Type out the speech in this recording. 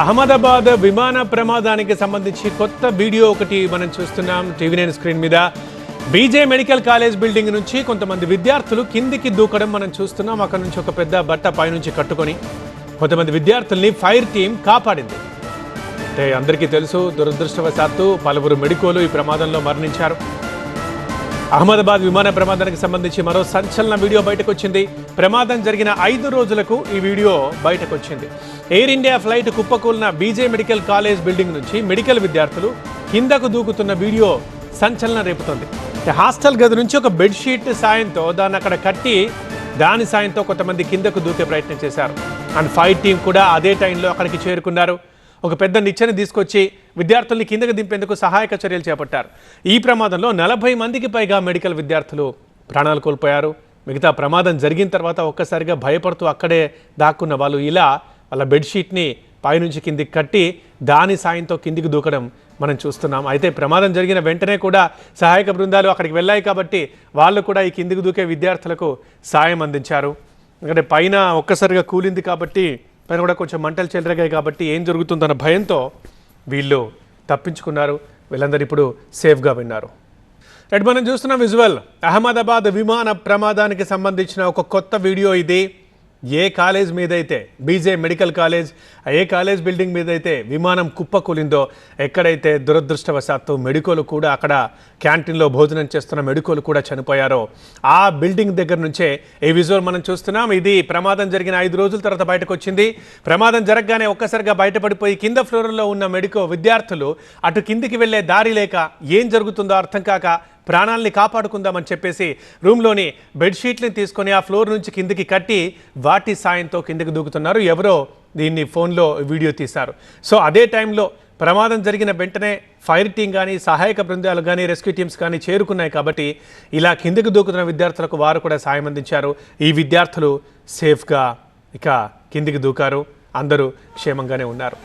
అహ్మదాబాద్ విమాన ప్రమాదానికి సంబంధించి కొత్త వీడియో ఒకటి మనం చూస్తున్నాం టీవీ నైన్ స్క్రీన్ మీద. బీజే మెడికల్ కాలేజ్ బిల్డింగ్ నుంచి కొంతమంది విద్యార్థులు కిందికి దూకడం మనం చూస్తున్నాం. అక్కడ నుంచి ఒక పెద్ద బట్ట పైనుంచి కట్టుకొని కొంతమంది విద్యార్థుల్ని ఫైర్ టీం కాపాడింది. అంటే అందరికీ తెలుసు దురదృష్టవశాత్తు పలువురు మెడికోలు ఈ ప్రమాదంలో మరణించారు. అహ్మదాబాద్ విమాన ప్రమాదానికి సంబంధించి మరో సంచలన వీడియో బయటకు వచ్చింది ప్రమాదం జరిగిన ఐదు రోజులకు ఈ వీడియో బయటకు వచ్చింది ఎయిర్ ఇండియా ఫ్లైట్ కుప్పకూలిన బీజే మెడికల్ కాలేజ్ బిల్డింగ్ నుంచి మెడికల్ విద్యార్థులు కిందకు దూకుతున్న వీడియో సంచలనం రేపుతోంది. హాస్టల్ గది నుంచి ఒక బెడ్షీట్ సాయంతో దాన్ని అక్కడ కట్టి దాని సాయంతో కొంతమంది కిందకు దూకే ప్రయత్నం చేశారు. అండ్ ఫైర్ టీం కూడా అదే టైంలో అక్కడికి చేరుకున్నారు. ఒక పెద్ద నిచ్చెన తీసుకొచ్చి విద్యార్థుల్ని కిందకు దింపేందుకు సహాయక చర్యలు చేపట్టారు. ఈ ప్రమాదంలో నలభై మందికి పైగా మెడికల్ విద్యార్థులు ప్రాణాలు కోల్పోయారు. మిగతా ప్రమాదం జరిగిన తర్వాత ఒక్కసారిగా భయపడుతూ అక్కడే దాక్కున్న వాళ్ళు ఇలా వాళ్ళ బెడ్షీట్ని పైనుంచి కిందికి కట్టి దాని సాయంతో కిందికి దూకడం మనం చూస్తున్నాం. అయితే ప్రమాదం జరిగిన వెంటనే కూడా సహాయక బృందాలు అక్కడికి వెళ్ళాయి కాబట్టి వాళ్ళు కూడా ఈ కిందికి దూకే విద్యార్థులకు సాయం అందించారు. ఎందుకంటే పైన ఒక్కసారిగా కూలింది కాబట్టి పైన కూడా కొంచెం మంటలు చెలరగాయి కాబట్టి ఏం జరుగుతుందన్న భయంతో వీళ్ళు తప్పించుకున్నారు. వీళ్ళందరూ ఇప్పుడు సేఫ్గా విన్నారు. రైట్ మనం చూస్తున్న విజువల్. అహ్మదాబాద్ విమాన ప్రమాదానికి సంబంధించిన ఒక కొత్త వీడియో ఇది. ఏ కాలేజ్ మీద అయితే బీజే మెడికల్ కాలేజ్ ఏ కాలేజ్ బిల్డింగ్ మీద అయితే విమానం కుప్పకూలిందో ఎక్కడైతే దురదృష్టవశాత్తు మెడికోలు కూడా అక్కడ క్యాంటీన్లో భోజనం చేస్తున్న మెడికోలు కూడా చనిపోయారో ఆ బిల్డింగ్ దగ్గర నుంచే ఈ విజువల్ మనం చూస్తున్నాం. ఇది ప్రమాదం జరిగిన ఐదు రోజుల తర్వాత బయటకు వచ్చింది ప్రమాదం జరగగానే ఒక్కసారిగా బయటపడిపోయి కింద ఫ్లోర్లో ఉన్న మెడికో విద్యార్థులు అటు కిందికి వెళ్ళే దారి లేక ఏం జరుగుతుందో అర్థం కాక ప్రాణాల్ని కాపాడుకుందామని చెప్పేసి రూమ్లోని బెడ్షీట్ని తీసుకొని ఆ ఫ్లోర్ నుంచి కిందికి కట్టి వాటి సాయంతో కిందికి దూకుతున్నారు. ఎవరో దీన్ని ఫోన్లో వీడియో తీశారు. సో అదే టైంలో ప్రమాదం జరిగిన వెంటనే ఫైర్ టీం కానీ సహాయక బృందాలు కానీ రెస్క్యూ టీమ్స్ కానీ చేరుకున్నాయి కాబట్టి ఇలా కిందికి దూకుతున్న విద్యార్థులకు వారు కూడా సాయం అందించారు. ఈ విద్యార్థులు సేఫ్గా ఇక కిందికి దూకారు. అందరూ క్షేమంగానే ఉన్నారు.